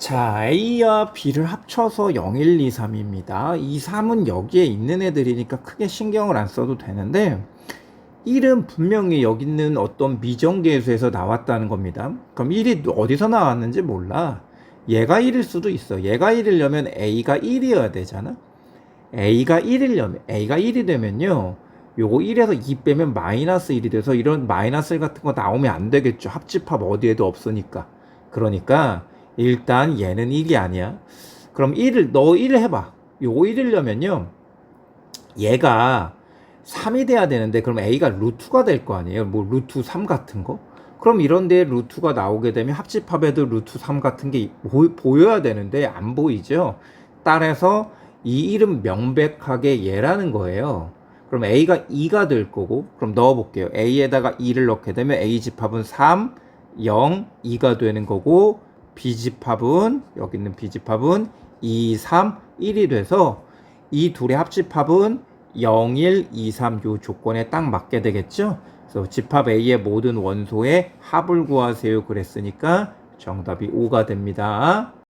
자, A와 B를 합쳐서 0, 1, 2, 3입니다. 이 3은 여기에 있는 애들이니까 크게 신경을 안 써도 되는데 1은 분명히 여기 있는 어떤 미정계수에서 나왔다는 겁니다. 그럼 1이 어디서 나왔는지 몰라. 얘가 1일 수도 있어. 얘가 1이려면 A가 1이어야 되잖아. A가 1이려면 A가 1이 되면요. 요거 1에서 2 빼면 마이너스 1이 돼서 이런 마이너스 1 같은 거 나오면 안 되겠죠. 합집합 어디에도 없으니까. 그러니까 일단 얘는 1이 아니야. 그럼 1을 너 1을 해봐. 요거 1이려면요. 얘가 3이 돼야 되는데 그럼 A가 루트가 될 거 아니에요. 뭐 루트 3 같은 거. 그럼 이런데 루트가 나오게 되면 합집합에도 루트 3 같은 게 보, 여야 되는데 안 보이죠. 따라서 이 이름 명백하게 얘라는 거예요. 그럼 A가 2가 될 거고 그럼 넣어볼게요. A에다가 2를 넣게 되면 A 집합은 3, 0, 2가 되는 거고 B 집합은 여기 있는 B 집합은 2, 3, 1이 돼서 이 둘의 합집합은 0, 1, 2, 3 요 조건에 딱 맞게 되겠죠? 그래서 집합 A의 모든 원소의 합을 구하세요 그랬으니까 정답이 5가 됩니다.